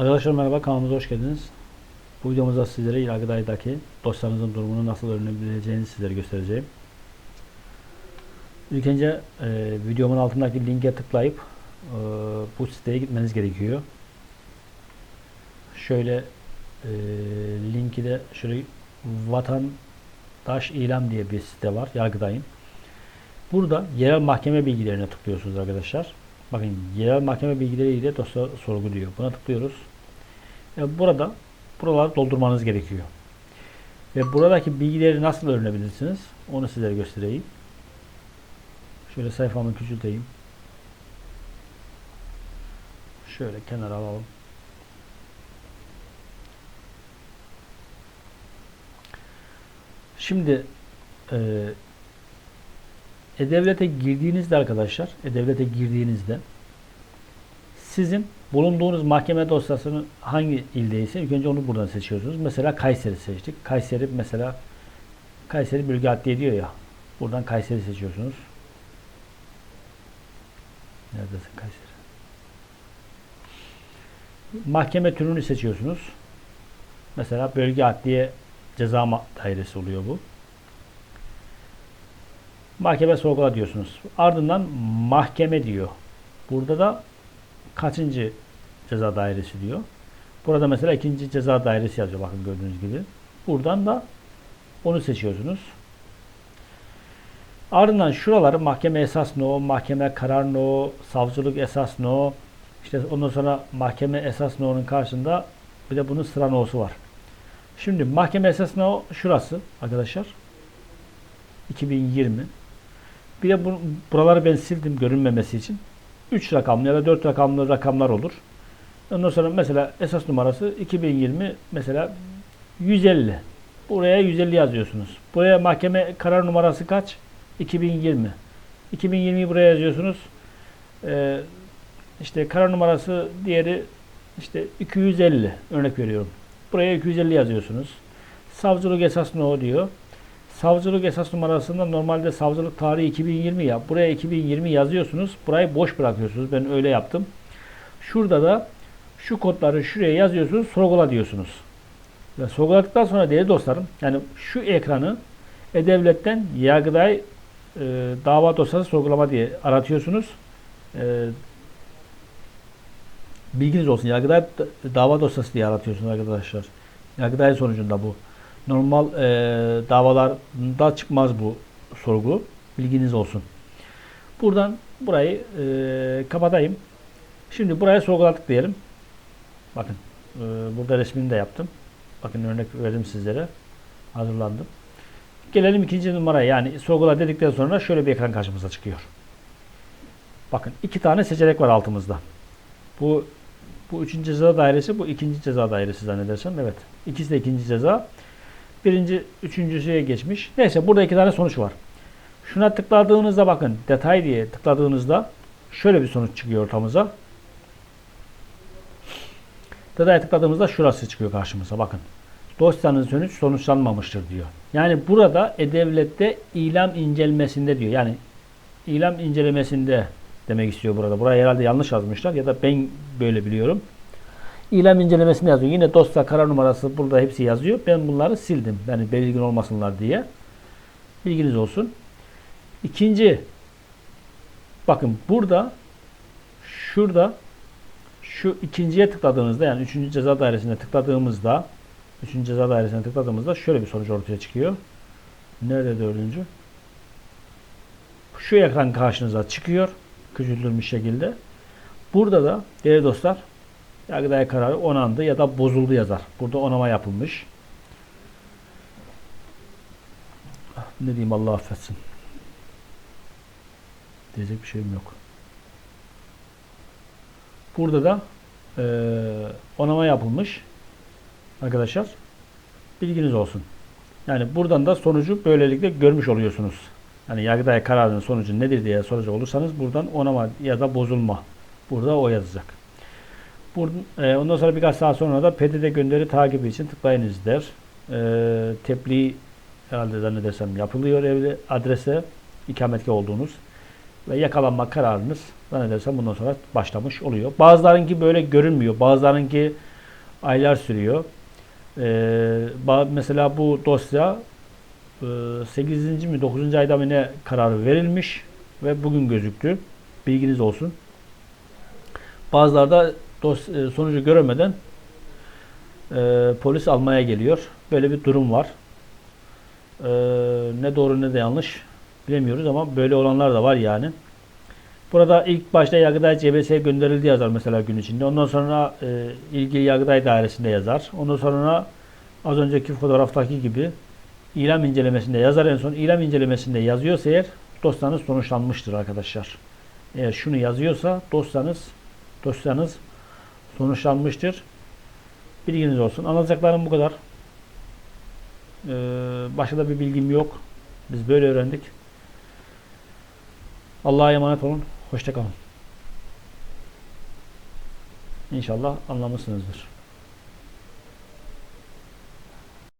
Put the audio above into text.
Arkadaşlar merhaba kanalımıza hoş geldiniz. Bu videomuzda sizlere Yargıtay'daki dosyanızın durumunu nasıl öğrenebileceğini sizlere göstereceğim. İlk önce e, videomun altındaki linke tıklayıp e, bu siteye gitmeniz gerekiyor. Şöyle e, linki de şöyle vatandaş ilan diye bir site var Yargıtay'ın. Burada yerel mahkeme bilgilerine tıklıyorsunuz arkadaşlar. Bakın yerel mahkeme bilgileriyle dosya sorguluyor. Buna tıklıyoruz. E, burada buraları doldurmanız gerekiyor. Ve buradaki bilgileri nasıl öğrenebilirsiniz? Onu sizlere göstereyim. Şöyle sayfamı küçülteyim. Şöyle kenara alalım. Şimdi e, E-Devlet'e girdiğinizde arkadaşlar, E-Devlet'e girdiğinizde sizin bulunduğunuz mahkeme dosyasını hangi ildeyse ilk önce onu buradan seçiyorsunuz. Mesela Kayseri seçtik. Kayseri mesela Kayseri Bölge Adliye diyor ya. Buradan Kayseri seçiyorsunuz. Neredesin Kayseri? Mahkeme türünü seçiyorsunuz. Mesela Bölge Adliye Ceza Dairesi oluyor bu. Mahkeme sorgula diyorsunuz. Ardından mahkeme diyor. Burada da kaçıncı ceza dairesi diyor. Burada mesela ikinci ceza dairesi yazıyor bakın gördüğünüz gibi. Buradan da onu seçiyorsunuz. Ardından şuraları mahkeme esas no, mahkeme karar no, savcılık esas no, işte ondan sonra mahkeme esas no'nun karşısında bir de bunun sıra no'su var. Şimdi mahkeme esas no şurası arkadaşlar. 2020. Bir de bu, buraları ben sildim görünmemesi için. 3 rakamlı ya da 4 rakamlı rakamlar olur. Ondan sonra mesela esas numarası 2020 mesela 150. Buraya 150 yazıyorsunuz. Buraya mahkeme karar numarası kaç? 2020. 2020'yi buraya yazıyorsunuz. Ee, işte karar numarası diğeri işte 250 örnek veriyorum. Buraya 250 yazıyorsunuz. Savcılık esas ne diyor. Savcılık esas numarasında normalde savcılık tarihi 2020 ya. Buraya 2020 yazıyorsunuz. Burayı boş bırakıyorsunuz. Ben öyle yaptım. Şurada da şu kodları şuraya yazıyorsunuz. Sorgula diyorsunuz. Ve sorguladıktan sonra değerli dostlarım yani şu ekranı E-Devlet'ten Yargıtay e, dava dosyası sorgulama diye aratıyorsunuz. E, bilginiz olsun. Yargıtay dava dosyası diye aratıyorsunuz arkadaşlar. Yargıtay sonucunda bu. Normal e, davalarda çıkmaz bu sorgu. Bilginiz olsun. Buradan burayı e, kapatayım. Şimdi buraya sorguladık diyelim. Bakın e, burada resmini de yaptım. Bakın örnek verdim sizlere. Hazırlandım. Gelelim ikinci numaraya. Yani sorgula dedikten sonra şöyle bir ekran karşımıza çıkıyor. Bakın iki tane seçenek var altımızda. Bu bu üçüncü ceza dairesi, bu ikinci ceza dairesi zannedersem. Evet. İkisi de ikinci ceza. Birinci, üçüncüsüye geçmiş. Neyse burada iki tane sonuç var. Şuna tıkladığınızda bakın detay diye tıkladığınızda şöyle bir sonuç çıkıyor ortamıza. Detaya tıkladığımızda şurası çıkıyor karşımıza bakın. Dosyanın sonuç sonuçlanmamıştır diyor. Yani burada E-Devlet'te ilam incelemesinde diyor. Yani ilam incelemesinde demek istiyor burada. Buraya herhalde yanlış yazmışlar ya da ben böyle biliyorum. İlam incelemesinde yazıyor. Yine dosya karar numarası burada hepsi yazıyor. Ben bunları sildim. Yani belirgin olmasınlar diye. Bilginiz olsun. İkinci bakın burada şurada şu ikinciye tıkladığınızda yani üçüncü ceza dairesine tıkladığımızda üçüncü ceza dairesine tıkladığımızda şöyle bir sonuç ortaya çıkıyor. Nerede dördüncü? Şu ekran karşınıza çıkıyor. Küçültülmüş şekilde. Burada da değerli dostlar Yargıtay kararı onandı ya da bozuldu yazar. Burada onama yapılmış. Ne diyeyim Allah affetsin. Diyecek bir şeyim yok. Burada da e, onama yapılmış. Arkadaşlar bilginiz olsun. Yani buradan da sonucu böylelikle görmüş oluyorsunuz. Yani Yargıtay kararının sonucu nedir diye soracak olursanız buradan onama ya da bozulma. Burada o yazacak. E, ondan sonra birkaç saat sonra da PDD gönderi takibi için tıklayınız der. E, tebliğ herhalde zannedersem yapılıyor evli adrese ikametgah olduğunuz ve yakalanma kararınız zannedersem bundan sonra başlamış oluyor. Bazılarınki böyle görünmüyor. Bazılarınki aylar sürüyor. Ba- mesela bu dosya e, 8. mi 9. ayda mı ne kararı verilmiş ve bugün gözüktü. Bilginiz olsun. Bazıları e, sonucu göremeden e, polis almaya geliyor. Böyle bir durum var. E, ne doğru ne de yanlış bilemiyoruz ama böyle olanlar da var yani. Burada ilk başta Yargıtay CBS'ye gönderildi yazar mesela gün içinde. Ondan sonra e, ilgili Yargıtay Dairesi'nde yazar. Ondan sonra az önceki fotoğraftaki gibi ilam incelemesinde yazar. En son ilam incelemesinde yazıyorsa eğer dosyanız sonuçlanmıştır arkadaşlar. Eğer şunu yazıyorsa dosyanız dosyanız sonuçlanmıştır. Bilginiz olsun. Anlatacaklarım bu kadar. Ee, başka da bir bilgim yok. Biz böyle öğrendik. Allah'a emanet olun. Hoşçakalın. İnşallah anlamışsınızdır.